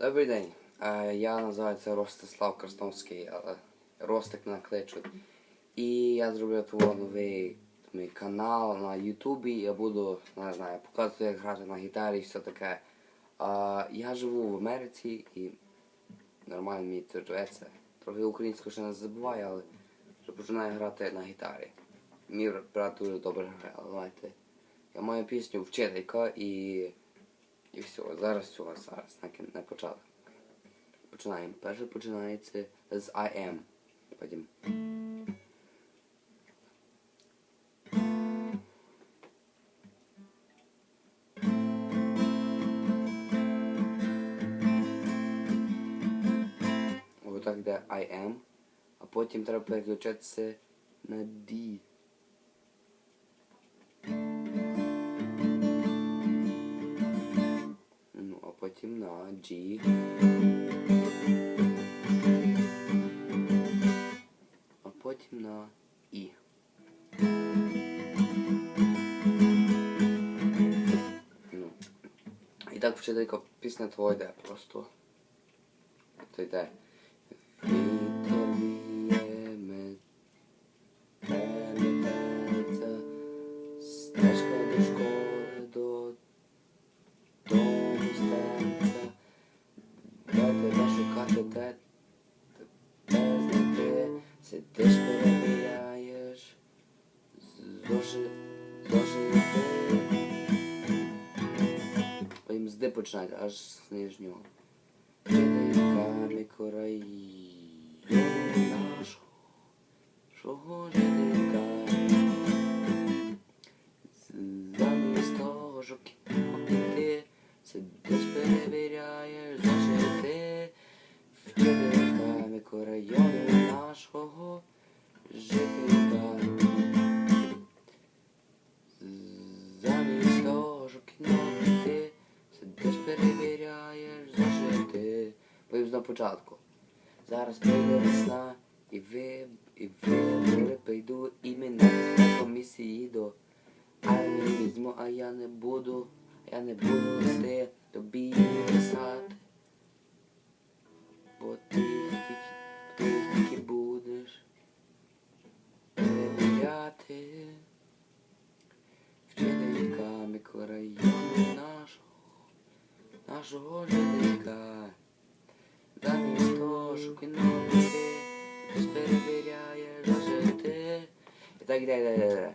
Добрий день. Я називаюся Ростислав Красновський, але Ростик мене кличуть. І я зробив твого новий мій канал на Ютубі. Я буду, не знаю, показувати, як грати на гітарі і все таке. Я живу в Америці і нормально мені тут живеться. Трохи українську ще не забуваю, але вже починаю грати на гітарі. Мій брат дуже добре грає, але знаєте. Я маю пісню Вчителька і. І все, зараз цього зараз на, початок. Починаємо. Перше починається з I am. Потім. Отак йде I am. А потім треба переключатися на D. потім на G. А потім на І. Ну. І так вчителька пісня твоя йде просто. То йде. Тебе тебе знайти, сидиш, перевіряєш, зоши, зошити. Потім з Д починати, аж з нижнього. Жительками країну нашого, шого жителька. Замість того, щоб початку. Зараз прийде весна, і ви, і вибори прийду, і мене комісії до армії візьму, а я не буду, я не буду листи тобі писати. Бо ти ти тільки будеш перевіряти вчителька мікрорайону нашого, нашого жителька. Замість того, що кіно ти ж перевіряєш зажити. І так йде, йде, йде.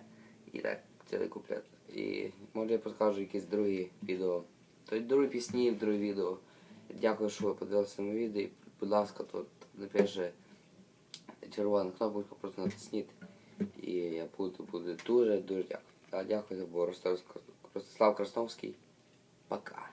І так, цілий куплет. І може я покажу якісь другі відео. То й другі пісні, другі відео. Дякую, що ви подивилися на відео. І, будь ласка, тут напише червона кнопочка, просто натисніть. І я буду, буду дуже, дуже дякую. Дякую, був Ростислав Красновський. Пока.